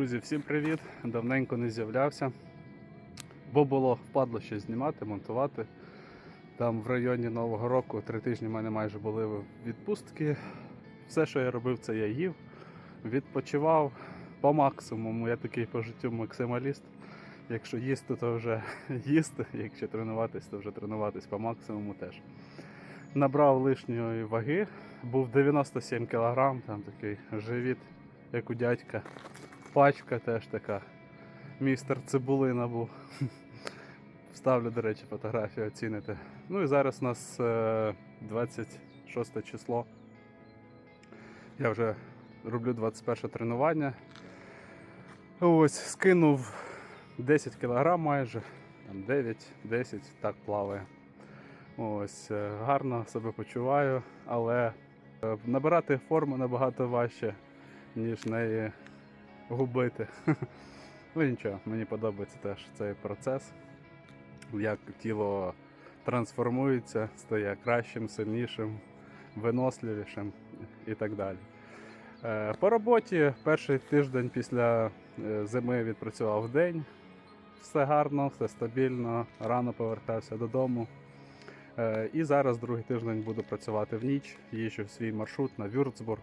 Друзі, всім привіт! Давненько не з'являвся, бо було впадло щось знімати, монтувати. Там в районі Нового року три тижні в мене майже були відпустки. Все, що я робив, це я їв, відпочивав по максимуму. Я такий по життю максималіст. Якщо їсти, то вже їсти, якщо тренуватись, то вже тренуватись по максимуму теж. Набрав лишньої ваги, був 97 кг, там такий живіт, як у дядька. Пачка теж така. Містер Цибулина був. Вставлю, до речі, фотографію, оціните. Ну і зараз у нас е, 26 число. Я вже роблю 21 тренування. Ось, скинув 10 кг майже, там 9-10, так плаває. Ось, е, гарно себе почуваю, але е, набирати форму набагато важче, ніж неї губити. Ну нічого, мені подобається теж цей процес, як тіло трансформується, стає кращим, сильнішим, виносливішим і так далі. Е, По роботі перший тиждень після е, зими відпрацював в день. Все гарно, все стабільно, рано повертався додому. Е, І зараз другий тиждень буду працювати в ніч. Їжджу в свій маршрут на Вюрцбург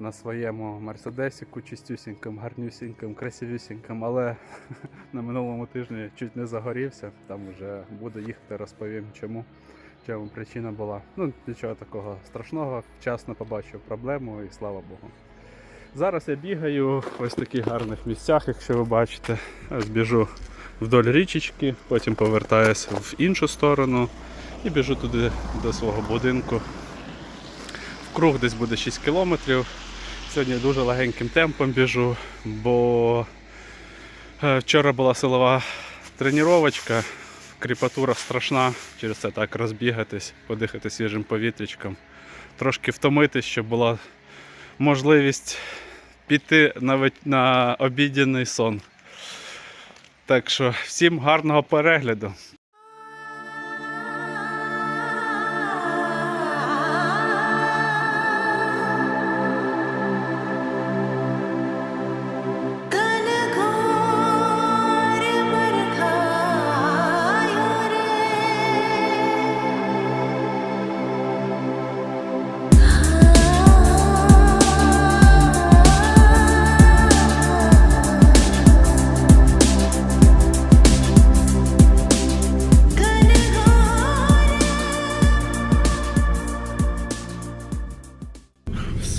на своєму мерседесіку, чистюсіньким, гарнюсіньким, красивюсіньким, але на минулому тижні чуть не загорівся. Там вже буду їхати, розповім чому. Чому причина була. Ну, нічого такого страшного, вчасно побачив проблему і слава Богу. Зараз я бігаю в ось таких гарних місцях, якщо ви бачите. Ось біжу вдоль річечки, потім повертаюся в іншу сторону і біжу туди до свого будинку. В круг десь буде 6 кілометрів. Сьогодні дуже легеньким темпом біжу, бо е, вчора була силова тренувачка, кріпатура страшна, через це так розбігатись, подихати свіжим повітрячком, трошки втомитись, щоб була можливість піти на, на обідній сон. Так що всім гарного перегляду.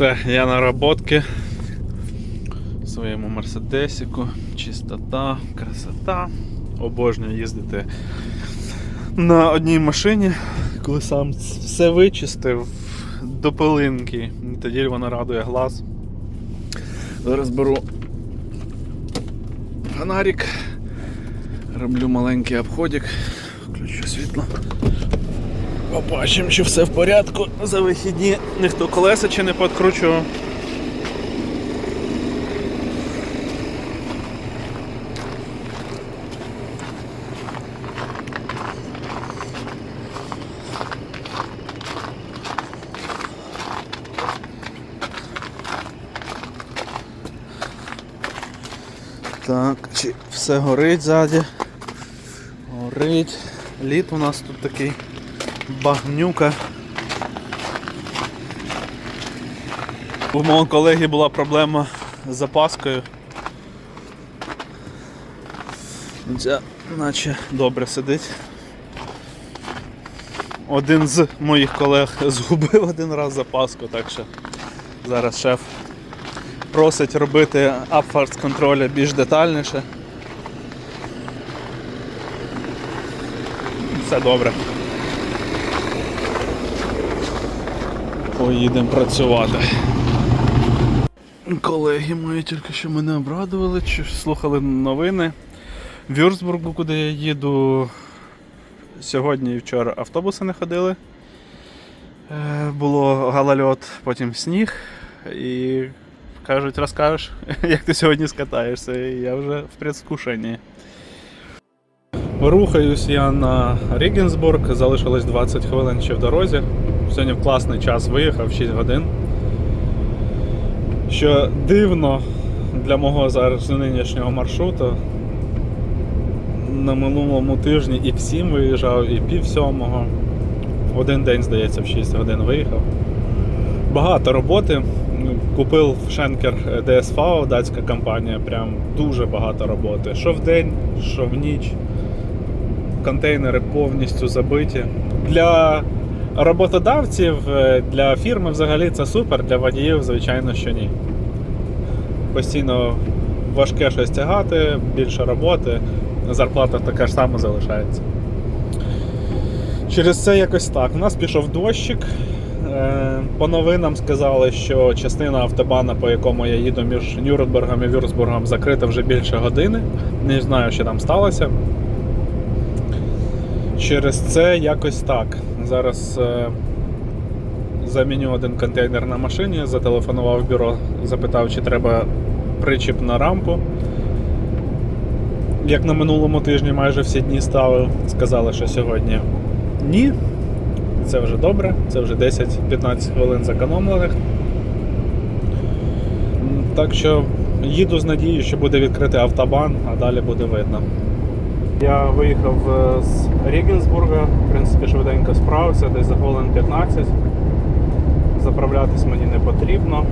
Все, я на роботки в своєму мерседесіку. Чистота, красота. Обожнюю їздити на одній машині, коли сам все вичистив до пилинки. Тоді вона радує глаз. Зараз беру фонарик, роблю маленький обходик, включу світло. Побачимо, чи все в порядку за вихідні. Ніхто колеса чи не підкручував. Так, чи все горить ззаді? Горить. Літ у нас тут такий багнюка. У мого колеги була проблема з запаскою. Ця наче добре сидить. Один з моїх колег згубив один раз запаску, так що зараз шеф просить робити апфарс контроля більш детальніше. Все добре. Поїдемо працювати. Колеги мої тільки що мене обрадували, чи слухали новини. В Вюрцбургу, куди я їду, сьогодні і вчора автобуси не ходили. Е, Було галальот, потім сніг. І кажуть, розкажеш, як ти сьогодні скатаєшся. І я вже в предвкушенні. Рухаюсь я на Рігенсбург, залишилось 20 хвилин ще в дорозі. Сьогодні в класний час виїхав 6 годин. Що дивно, для мого зараз нинішнього маршруту. На минулому тижні і в 7 виїжджав, і пів сьомого. Один день, здається, в 6 годин виїхав. Багато роботи. Купив Шенкер DSV, датська компанія, прям дуже багато роботи. Що в день, що в ніч. Контейнери повністю забиті. Для роботодавців, е, для фірми взагалі це супер, для водіїв, звичайно, що ні. Постійно важке щось тягати, більше роботи, зарплата така ж сама залишається. Через це якось так. У нас пішов дощик. Е, По новинам сказали, що частина автобана, по якому я їду між Нюрнбергом і Вюрцбургом, закрита вже більше години. Не знаю, що там сталося. Через це якось так. Зараз е, заміню один контейнер на машині, зателефонував в бюро, запитав, чи треба причіп на рампу. Як на минулому тижні майже всі дні ставив, сказали, що сьогодні ні. Це вже добре, це вже 10-15 хвилин зекономлених. Так що їду з надією, що буде відкритий автобан, а далі буде видно. Я виїхав е, з Рігенсбурга, в принципі, швиденько справився, десь за хвилин 15. Заправлятись мені не потрібно.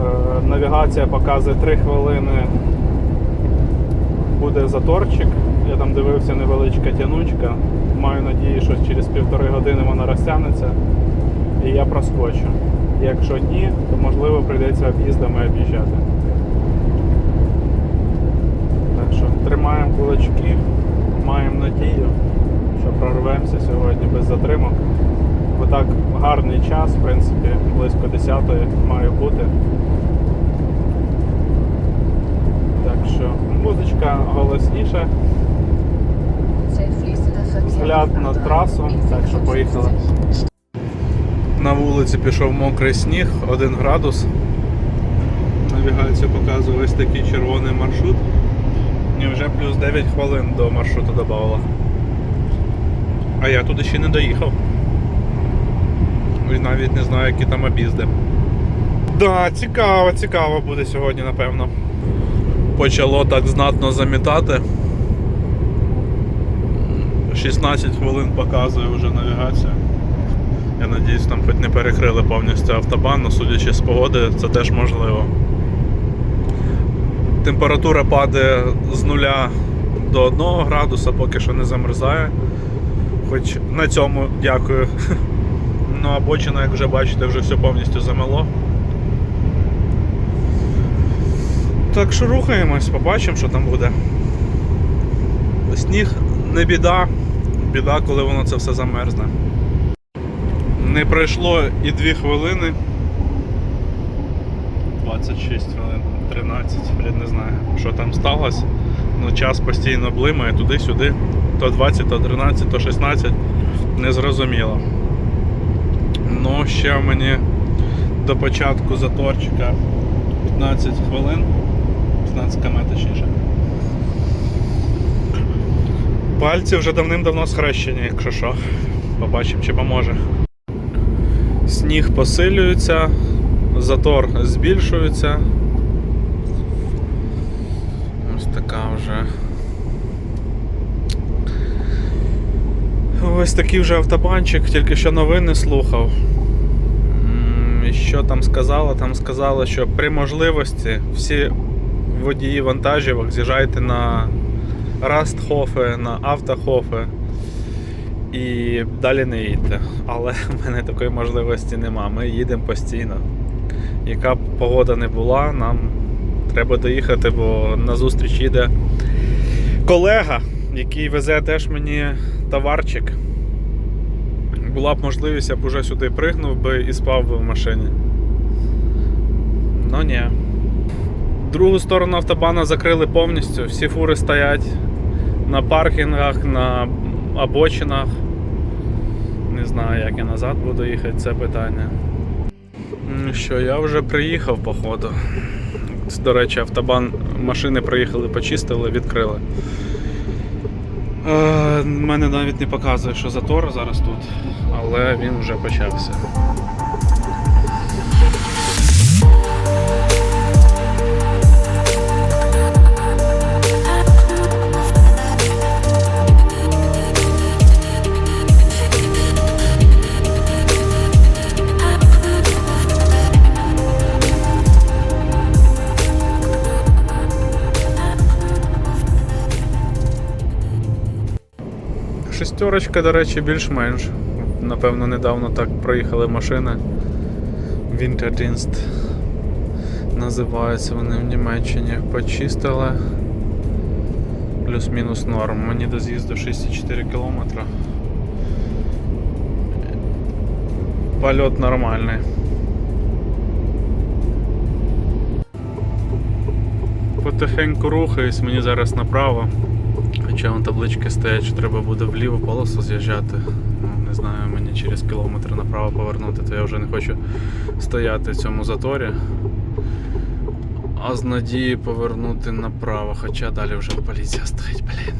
Е, Навігація показує 3 хвилини. Буде заторчик. Я там дивився невеличка тянучка. Маю надію, що через півтори години вона розтягнеться і я проскочу. Якщо ні, то можливо прийдеться об'їздами об'їжджати. Так що тримаємо кулачки, маємо надію, що прорвемося сьогодні без затримок. Бо так гарний час, в принципі, близько 10-ї має бути. Так що музичка голосніша, взгляд на трасу, так що поїхали. На вулиці пішов мокрий сніг, 1 градус. Навігація показує ось такий червоний маршрут. І вже плюс 9 хвилин до маршруту додавала. А я туди ще не доїхав. І навіть не знаю, які там об'їзди. Да, цікаво, цікаво буде сьогодні, напевно. Почало так знатно замітати. 16 хвилин показує вже навігація. Я надіюсь, там хоч не перекрили повністю автобан, але судячи з погоди, це теж можливо. Температура падає з 0 до 1 градуса, поки що не замерзає. Хоч на цьому дякую. Ну а бочина, як вже бачите, вже все повністю замело. Так що рухаємось, побачимо, що там буде. Сніг не біда, біда, коли воно це все замерзне. Не пройшло і 2 хвилини. 26 хвилин, 13, блін, не знаю, що там сталося. Ну, час постійно блимає туди-сюди. То 20, то 13, то 16. Незрозуміло. Ну, ще мені до початку заторчика 15 хвилин. 15 км точніше. Пальці вже давним-давно схрещені, якщо що. Побачимо, чи поможе. Сніг посилюється, затор збільшується. Така вже. Ось такий вже автобанчик, тільки що новини слухав. Що там сказали? Там сказали, що при можливості всі водії вантажівок з'їжджайте на Растхофе, на Автохофе і далі не їдьте. Але в мене такої можливості нема. Ми їдемо постійно. Яка б погода не була, нам треба доїхати, бо на зустріч їде колега, який везе теж мені товарчик. Була б можливість, я б уже сюди пригнув би і спав би в машині. Ну ні. Другу сторону автобана закрили повністю. Всі фури стоять на паркінгах, на обочинах. Не знаю, як я назад буду їхати, це питання. Що, я вже приїхав, походу. До речі, автобан машини приїхали, почистили, відкрили. Е, мене навіть не показує, що затор зараз тут, але він вже почався. П'ятерочка, до речі, більш-менш. Напевно, недавно так проїхали машини. Winterdienst називаються вони в Німеччині. Почистили. Плюс-мінус норм. Мені до з'їзду 64 кілометри. Польот нормальний. Потихеньку рухаюсь, мені зараз направо. Хоча вон таблички стоять, що треба буде вліву полосу з'їжджати. Не знаю, мені через кілометр направо повернути, то я вже не хочу стояти в цьому заторі. А з надії повернути направо, хоча далі вже поліція стоїть, блін.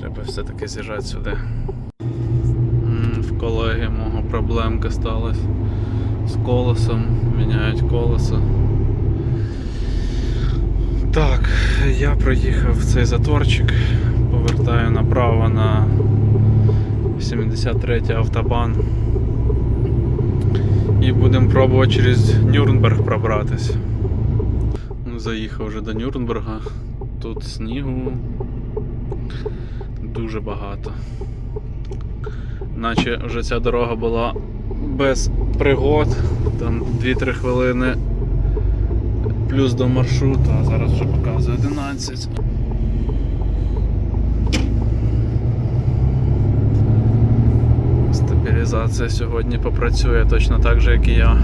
Треба все-таки з'їжджати сюди. В колеги мого проблемка сталася з колесом, міняють колесо. Так, я проїхав цей заторчик, повертаю направо на 73 автобан. І будемо пробувати через Нюрнберг пробратись. Ну, Заїхав вже до Нюрнберга. Тут снігу дуже багато. Наче вже ця дорога була без пригод, там 2-3 хвилини плюс до маршруту, а зараз вже показує 11. Стабілізація сьогодні попрацює точно так же, як і я.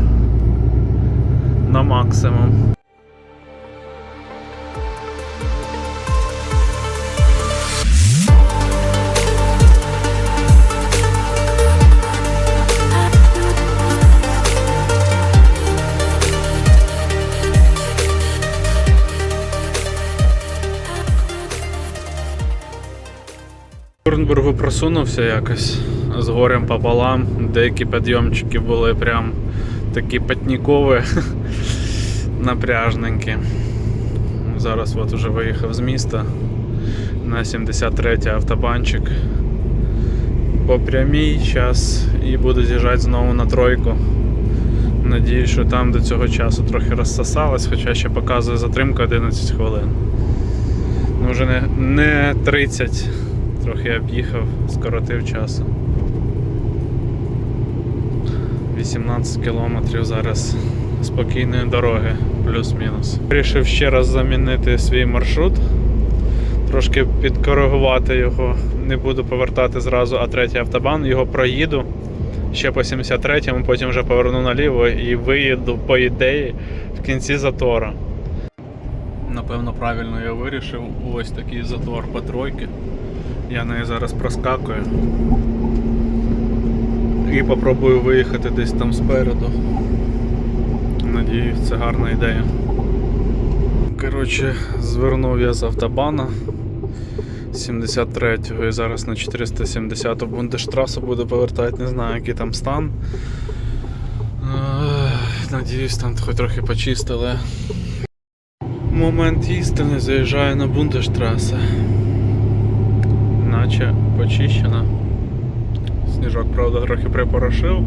На максимум. В Нюрнбергу просунувся якось з горем пополам. Деякі підйомчики були прям такі патнікові, напряжненькі. Зараз от уже виїхав з міста на 73 автобанчик. По прямій час і буду з'їжджати знову на тройку. Надіюсь, що там до цього часу трохи розсосалось, хоча ще показує затримка 11 хвилин. Ну вже не, не 30 Трохи об'їхав, скоротив часу. 18 кілометрів зараз спокійної дороги, плюс-мінус. Вирішив ще раз замінити свій маршрут, трошки підкоригувати його, не буду повертати зразу А3 автобан, його проїду ще по 73-му, потім вже поверну наліво і виїду, по ідеї, в кінці затора. Напевно, правильно я вирішив. Ось такий затор по тройки. Я неї зараз проскакую. І попробую виїхати десь там спереду. Надіюсь, це гарна ідея. Коротше, звернув я з автобана 73-го і зараз на 470-ту Бундештрасу буду повертати, не знаю, який там стан. Надіюсь, там хоч трохи почистили. Момент істини заїжджаю на Бундештрасе наче почищена. Сніжок, правда, трохи припорошив,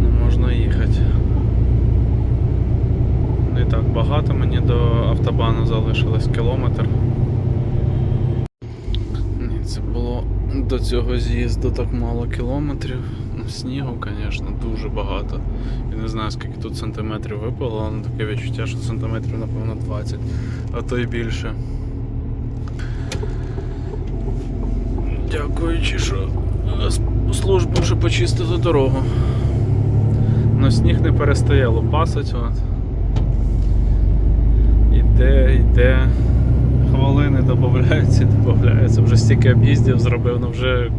але можна їхати. Не так багато мені до автобану залишилось кілометр. Ні, це було до цього з'їзду так мало кілометрів. Ну, Снігу, звісно, дуже багато. Я не знаю, скільки тут сантиметрів випало, але таке відчуття, що сантиметрів, напевно, 20, а то й більше. Дякуючи, що е, службу вже почистили дорогу. Но сніг не перестає лопасить. От. Іде, йде. Хвилини додаються, додаються. Вже стільки об'їздів зробив, ну вже.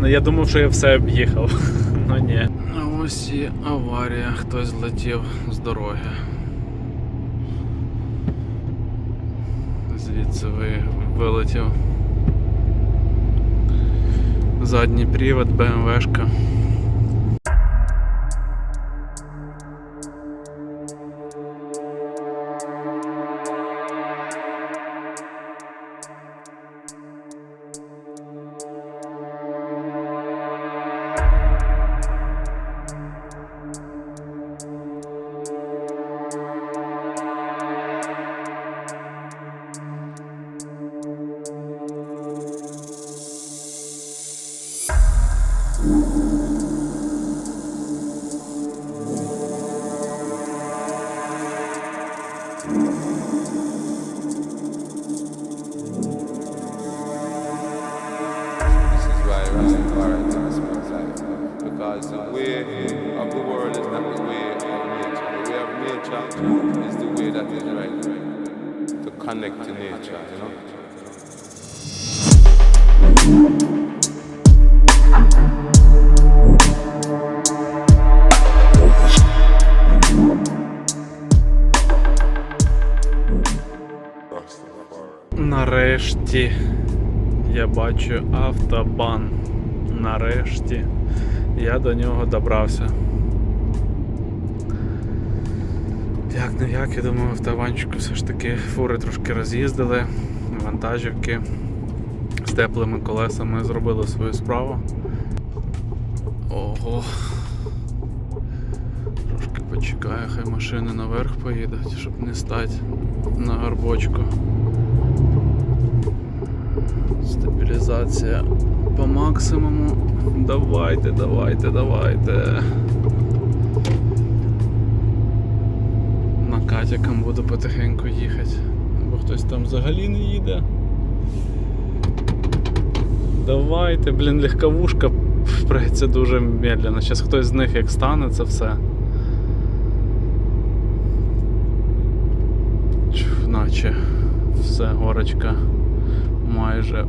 Ну, я думав, що я все об'їхав. Ну ні. А ось і аварія, хтось злетів з дороги. Звідси ви- вилетів. Задній привод, БМВшка. Нарешті я бачу автобан. Нарешті я до нього добрався. Як не як, я думаю, автобанчику все ж таки фури трошки роз'їздили, вантажівки з теплими колесами зробили свою справу. Ого. Трошки почекаю, хай машини наверх поїдуть, щоб не стати на горбочку. Стабілізація по максимуму. Давайте, давайте, давайте. Накатяком буду потихеньку їхати. Бо хтось там взагалі не їде. Давайте, блін, легковушка впреться дуже медленно. Зараз хтось з них як стане це все. Чух, Наче все, горочка майже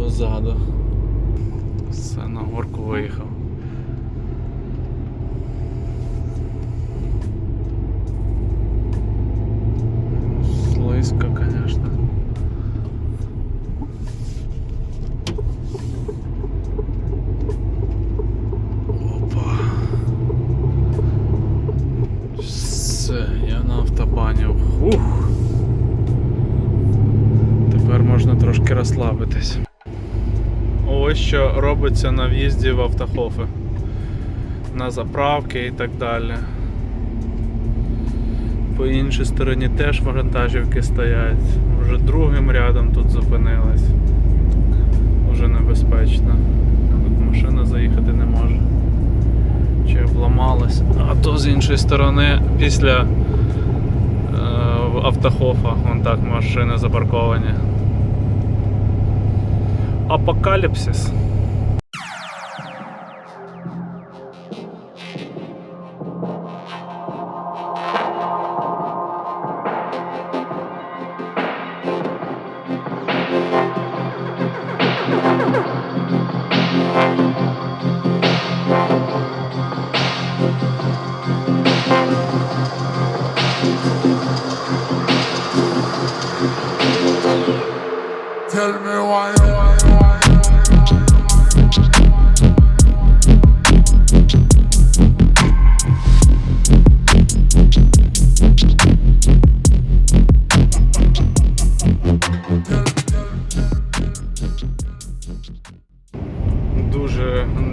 позаду. Все, на горку виїхав. Слизько, конечно. Що робиться на в'їзді в автохофи. На заправки і так далі. По іншій стороні теж вантажівки стоять. Вже другим рядом тут зупинились. Уже небезпечно. Тут машина заїхати не може. Чи обламалась. А то з іншої сторони, після е, автохофа, вон так машини запарковані. Апокаліпсис.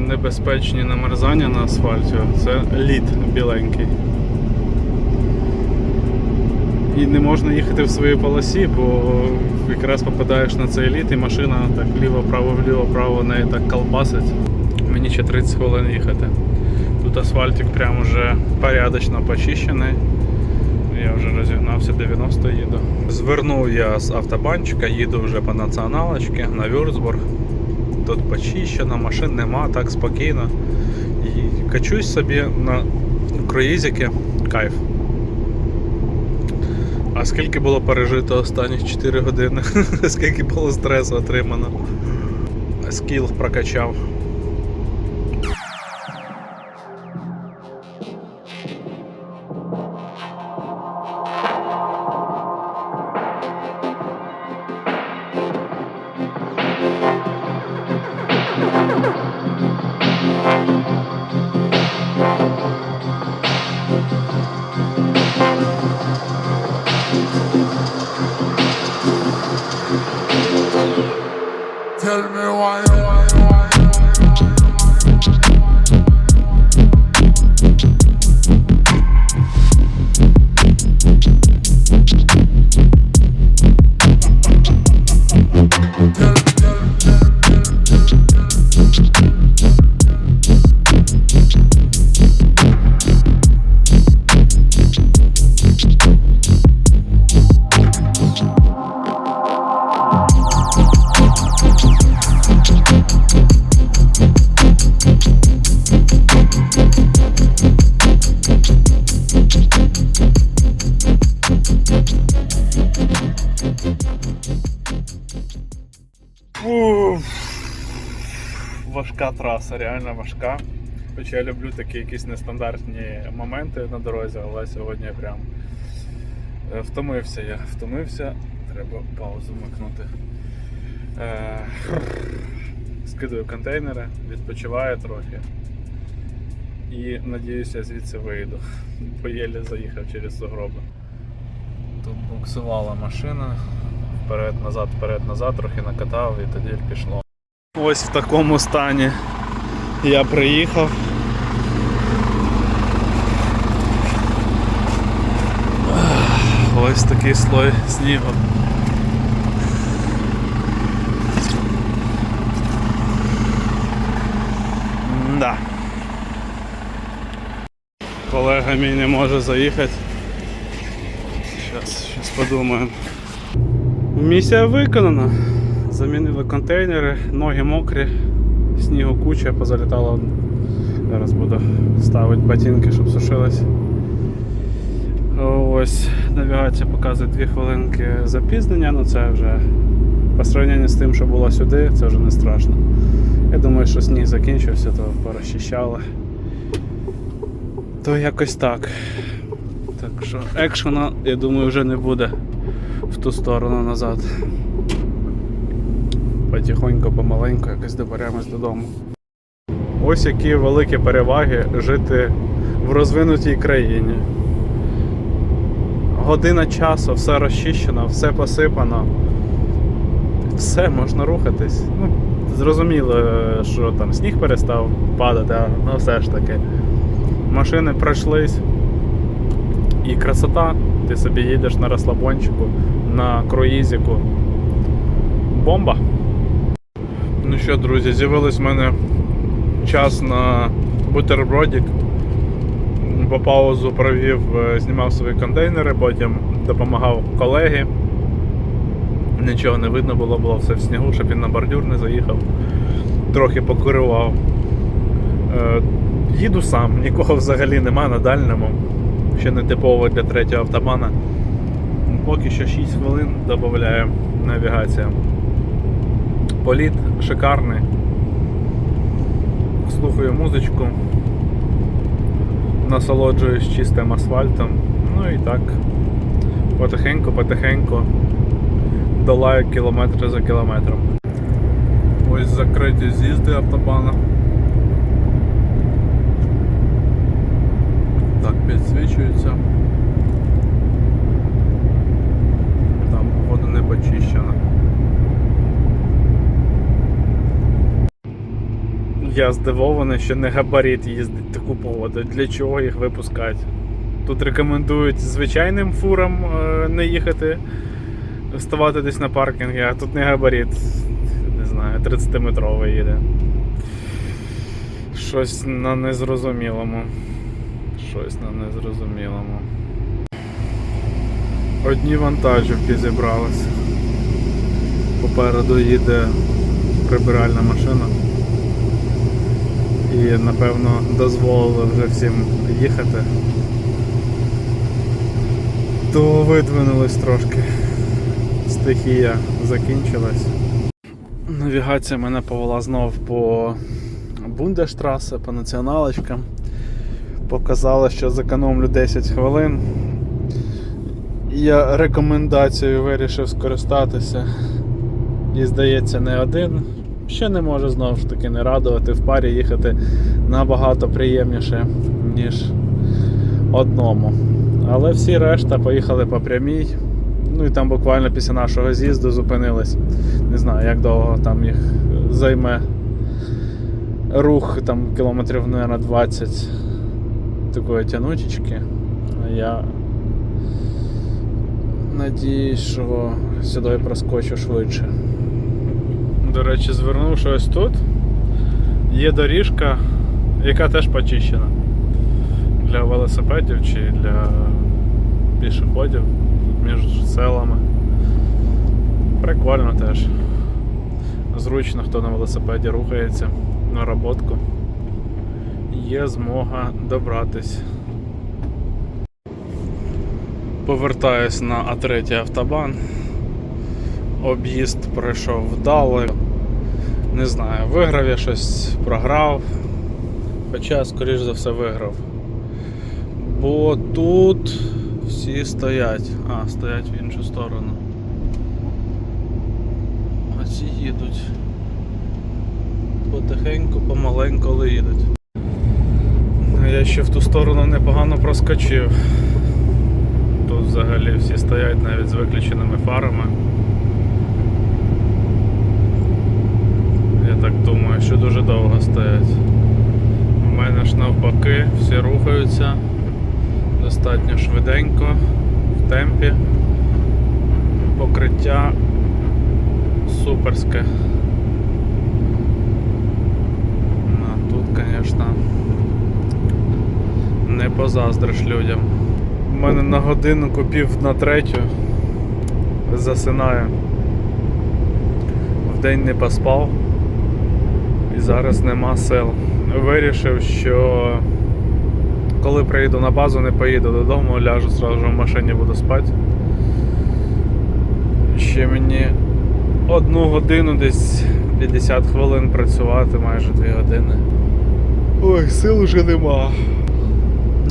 Небезпечні намерзання на асфальті. Це лід біленький. І не можна їхати в своїй полосі, бо якраз попадаєш на цей лід і машина так ліво-право, вліво-право неї так колбасить. Мені ще 30 хвилин їхати. Тут асфальтик прям уже порядочно почищений. Я вже розігнався 90 їду. Звернув я з автобанчика, їду вже по націоналочці на Вюрцбург. Тут почищено, машин нема, так спокійно. І качусь собі на круїзики, кайф. А скільки було пережито останніх 4 години? скільки було стресу отримано? Скіл прокачав. Ця траса реально важка. Хоча я люблю такі якісь нестандартні моменти на дорозі, але сьогодні прям е, втомився я. Втомився, треба паузу вмикнути. Е, Скидаю контейнери, відпочиваю трохи. І надіюся, звідси вийду. Бо єлі заїхав через сугроби. Тут буксувала машина. Вперед-назад, вперед-назад, трохи накатав і тоді пішло. Ось в такому стані я приїхав. Ось такий слой снігу. Да. Колега мій не може заїхати. Зараз, зараз подумаємо. Місія виконана. Замінили контейнери, ноги мокрі, снігу куча, позалітало. Зараз буду ставити ботинки, щоб сушились. Ось навігація показує 2 хвилинки запізнення, ну це вже по сравненню з тим, що було сюди, це вже не страшно. Я думаю, що сніг закінчився, то порозчищали. То якось так. Так що екшена, я думаю, вже не буде в ту сторону назад. Потихоньку, помаленьку якось доберемось додому. Ось які великі переваги жити в розвинутій країні. Година часу, все розчищено, все посипано. Все, можна рухатись. Ну, зрозуміло, що там сніг перестав падати, а ну все ж таки. Машини пройшлись. І красота, ти собі їдеш на розслабончику, на круїзіку. Бомба! Ну що, друзі, з'явилось в мене час на бутербродик. По паузу провів, е, знімав свої контейнери, потім допомагав колегі. Нічого не видно було, було все в снігу, щоб він на бордюр не заїхав. Трохи покерував. Е, Їду сам, нікого взагалі нема на дальньому. Ще не типово для третього автобана. Поки що 6 хвилин додаю навігація. Політ шикарний. Слухаю музичку, насолоджуюсь чистим асфальтом. Ну і так, потихеньку-потихеньку долаю кілометри за кілометром. Ось закриті з'їзди автобана. Так, підсвічується. Там вода не почищена. Я здивований, що не габарит їздить таку погоду. Для чого їх випускати? Тут рекомендують звичайним фурам е, не їхати, вставати десь на паркінгі, а тут не габарит. Не знаю, 30-метровий їде. Щось на незрозумілому. Щось на незрозумілому. Одні вантажівки зібралися. Попереду їде прибиральна машина. І напевно дозволили вже всім їхати. То видвинулись трошки. Стихія закінчилась. Навігація мене повела знов по Бундештрасе, по націоналочкам. Показала, що зекономлю 10 хвилин. Я рекомендацією вирішив скористатися. І здається, не один. Ще не може знову ж таки не радувати в парі їхати набагато приємніше, ніж одному. Але всі решта поїхали по прямій. Ну і там буквально після нашого з'їзду зупинились. Не знаю, як довго там їх займе рух там кілометрів, мабуть, 20 такої тянучечки. Я надіюсь, що сюди проскочу швидше. До речі, звернувши ось тут, є доріжка, яка теж почищена для велосипедів чи для пішоходів між селами. Прикольно теж. Зручно, хто на велосипеді рухається на роботку. Є змога добратись. Повертаюсь на А3 автобан. Об'їзд пройшов вдало. Не знаю, виграв я щось, програв. Хоча, скоріш за все, виграв. Бо тут всі стоять. А, стоять в іншу сторону. А ці їдуть. Потихеньку, помаленьку, але їдуть. Я ще в ту сторону непогано проскочив. Тут взагалі всі стоять навіть з виключеними фарами. Я так думаю, що дуже довго стоять. У мене ж навпаки, всі рухаються достатньо швиденько, в темпі. Покриття суперське. А тут, звісно, не позаздриш людям. У мене на годину купів на третю засинаю. Вдень не поспав і зараз нема сил. Вирішив, що коли приїду на базу, не поїду додому, ляжу зразу в машині буду спати. Ще мені одну годину, десь 50 хвилин працювати, майже 2 години. Ой, сил вже нема.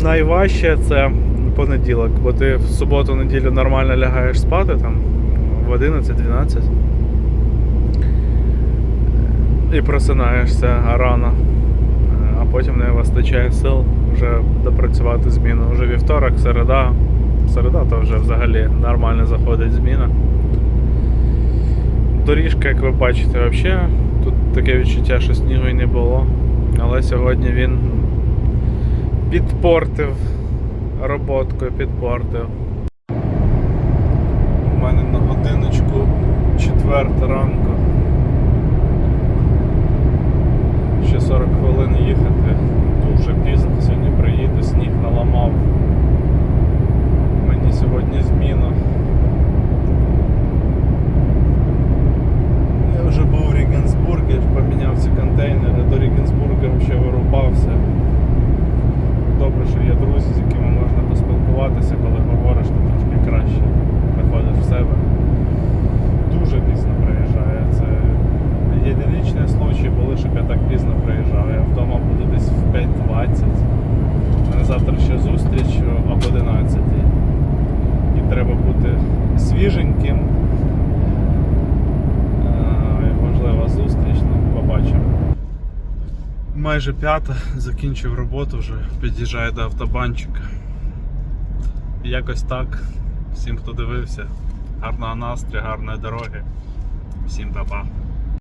Найважче це понеділок, бо ти в суботу-неділю нормально лягаєш спати там в 11-12 і просинаєшся рано, а потім не вистачає сил вже допрацювати зміну. Вже вівторок, середа. Середа то вже взагалі нормально заходить зміна. Доріжка, як ви бачите, взагалі тут таке відчуття, що снігу і не було. Але сьогодні він підпортив роботкою, підпортив. У мене на годиночку четверта ранку. Ще 40 хвилин їхати. Дуже пізно сьогодні приїду, сніг наламав. Мені сьогодні зміна. Я вже був в Рігенсбургі, поміняв ці контейнери, до Рігенсбурга ще вирубався. Добре, що є друзі, з якими можна поспілкуватися, коли говориш, то трошки краще приходиш в себе. Дуже пізно приїжджає. Це єдиничний случай були, щоб я так пізно приїжджав. Я вдома буду десь в 5.20. У мене завтра ще зустріч об 11. І треба бути свіженьким. Е, Важлива зустріч, ну побачимо. Майже п'ята, закінчив роботу вже, під'їжджаю до автобанчика. Якось так. Всім, хто дивився, гарного настрою, гарної дороги. Всім па-па.